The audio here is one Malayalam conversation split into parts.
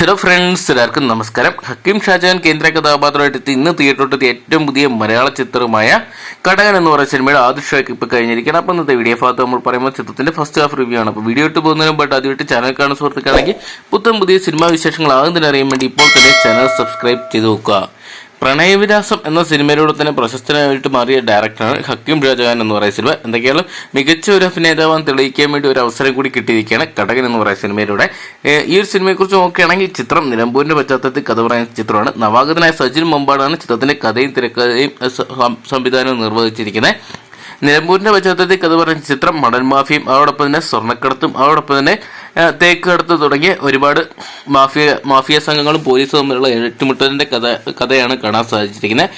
ഹലോ ഫ്രണ്ട്സ് എല്ലാവർക്കും നമസ്കാരം. ഹക്കീം ഷാജാൻ കേന്ദ്ര കഥാപാത്രമായിട്ട് ഇന്ന് തിയേറ്ററിലെത്തിയ ഏറ്റവും പുതിയ മലയാള ചിത്രമായ കടകൻ എന്ന് പറയുന്ന സിനിമയുടെ ആദ്യ ഷോയ്ക്ക് ഇപ്പോൾ കഴിഞ്ഞിരിക്കണം അപ്പോൾ ഇന്നത്തെ വീഡിയോ ഭാഗത്ത് നമ്മൾ പറയുമ്പോൾ ചിത്രത്തിന്റെ ഫസ്റ്റ് ഹാഫ് റിവ്യൂ ആണ്. അപ്പോൾ വീഡിയോ ഇട്ട് പോകുന്നതിന് മുമ്പായിട്ട് ആദ്യമായിട്ട് ചാനൽ കാണുന്ന സുഹൃത്തുക്കാണെങ്കിൽ പുത്തൻ പുതിയ സിനിമാ വിശേഷങ്ങൾ ആകുന്നതിനറിയാൻ വേണ്ടി ഇപ്പോൾ തന്നെ ചാനൽ സബ്സ്ക്രൈബ് ചെയ്ത് നോക്കുക. പ്രണയവിലാസം എന്ന സിനിമയിലൂടെ തന്നെ പ്രശസ്തനായിട്ട് മാറിയ ഡയറക്ടറാണ് ഹക്കീം ഷാജഹാൻ എന്ന് പറയുന്ന സിനിമ. എന്തൊക്കെയാണ് മികച്ച ഒരു അഭിനേതാവാൻ തെളിയിക്കാൻ വേണ്ടി ഒരു അവസരം കൂടി കിട്ടിയിരിക്കുകയാണ് കടകൻ എന്ന് പറയുന്ന സിനിമയിലൂടെ. ഈ ഒരു സിനിമയെക്കുറിച്ച് നോക്കുകയാണെങ്കിൽ ചിത്രം നിലമ്പൂരിന്റെ പശ്ചാത്തലത്തിൽ കഥ പറയുന്ന ചിത്രമാണ്. നവാഗതനായ സജിൻ മമ്പാടാണ് ചിത്രത്തിന്റെ കഥയും തിരക്കഥയും സംവിധാനവും നിർവഹിച്ചിരിക്കുന്നത്. നിലമ്പൂരിന്റെ പശ്ചാത്തലത്തിൽ കഥ പറയുന്ന ചിത്രം മടൻ മാഫിയും അതോടൊപ്പം തന്നെ സ്വർണക്കടത്തും അതോടൊപ്പം തന്നെ തേക്ക് കടത്ത് ഒരുപാട് മാഫിയ മാഫിയ സംഘങ്ങളും പോലീസും തമ്മിലുള്ള ഏറ്റുമുട്ടലിന്റെ കഥ കഥയാണ് കാണാൻ സാധിച്ചിരിക്കുന്നത്.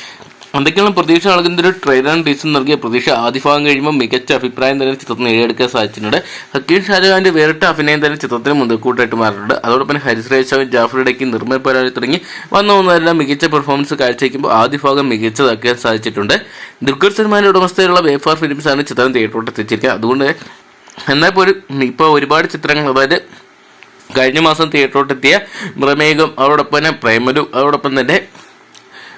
എന്തൊക്കെയാണ് പ്രതീക്ഷ നൽകുന്ന ഒരു ട്രെയിലർ ടീച്ചർ നൽകിയ പ്രതീക്ഷ? ആദ്യ ഭാഗം കഴിയുമ്പോൾ മികച്ച അഭിപ്രായം തന്നെ ചിത്രത്തിന് നേടിയെടുക്കാൻ സാധിച്ചിട്ടുണ്ട്. ഹക്കീം ഷാജഹാന്റെ വേറിട്ട അഭിനയം തന്നെ ചിത്രത്തിന് മുതൽക്കൂട്ടായിട്ട് മാറിയിട്ടുണ്ട് അതോടൊപ്പം ഹരിശ്രേഷാവും ജാഫറിടയ്ക്ക് നിർമ്മൽ പരാതി തുടങ്ങി വന്ന ഒന്നെല്ലാം മികച്ച പെർഫോമൻസ് കാഴ്ചവെക്കുമ്പോൾ ആദ്യ ഭാഗം മികച്ചതാക്കാൻ സാധിച്ചിട്ടുണ്ട്. ദുൽഖർ സൽമാന്റെ ഉടമസ്ഥയിലുള്ള വേഫാർ ഫിലിംസ് ആണ് ചിത്രം തിയേറ്ററോട്ട് എത്തിച്ചിരിക്കുക അതുകൊണ്ട് എന്നാൽ ഒരു ഇപ്പോൾ ഒരുപാട് ചിത്രങ്ങൾ അതായത് കഴിഞ്ഞ മാസം തിയേറ്ററോട്ടെത്തിയ മൃമേഘം അതോടൊപ്പം തന്നെ പ്രേമലു അതോടൊപ്പം തന്നെ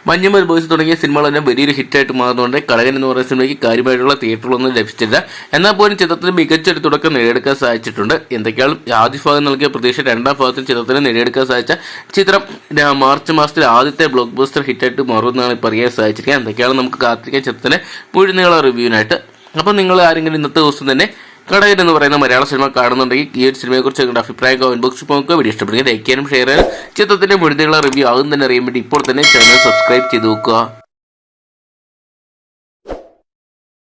മഞ്ഞുമൽ ബോയ്സ് തുടങ്ങിയ സിനിമകൾ തന്നെ വലിയൊരു ഹിറ്റായിട്ട് മാറുന്നുണ്ട്. കളകൻ എന്ന് പറയുന്ന സിനിമയ്ക്ക് കാര്യമായിട്ടുള്ള തിയേറ്ററുകളൊന്നും ലഭിച്ചില്ല എന്നാൽ പോലും ചിത്രത്തിന് മികച്ചൊരു തുടക്കം നേടിയെടുക്കാൻ സാധിച്ചിട്ടുണ്ട്. എന്തൊക്കെയാണ് ആദ്യ ഭാഗം നൽകിയ പ്രതീക്ഷ രണ്ടാം ഭാഗത്തിൽ ചിത്രത്തിന് നേടിയെടുക്കാൻ സാധിച്ച ചിത്രം മാർച്ച് മാസത്തിൽ ആദ്യത്തെ ബ്ലോക്ക് ബസ്റ്റർ ഹിറ്റായിട്ട് മാറുമെന്നാണ് ഇപ്പോൾ അറിയാൻ സാധിച്ചിരിക്കുന്നത്. എന്തൊക്കെയാണ് നമുക്ക് കാത്തിരിക്കാൻ ചിത്രത്തിന് മുഴുനീള റിവ്യൂവിനായിട്ട്. അപ്പോൾ നിങ്ങൾ ആരെങ്കിലും ഇന്നത്തെ ദിവസം തന്നെ കടകൻ എന്ന് പറയുന്ന മലയാള സിനിമ കാണുന്നുണ്ടെങ്കിൽ ഈ ഒരു സിനിമയെക്കുറിച്ച് നിങ്ങളുടെ അഭിപ്രായം കമന്റ് ബോക്സിൽ നോക്കുക. വീഡിയോ ഇഷ്ടപ്പെടുക ലൈക്ക് ചെയ്യാനും ഷെയർ ചെയ്യാനും. ചിത്രത്തിന്റെ മുഴുനീള റിവ്യൂ ആകും തന്നെ അറിയാൻ വേണ്ടി ഇപ്പോൾ തന്നെ ചാനൽ സബ്സ്ക്രൈബ് ചെയ്ത് നോക്കുക.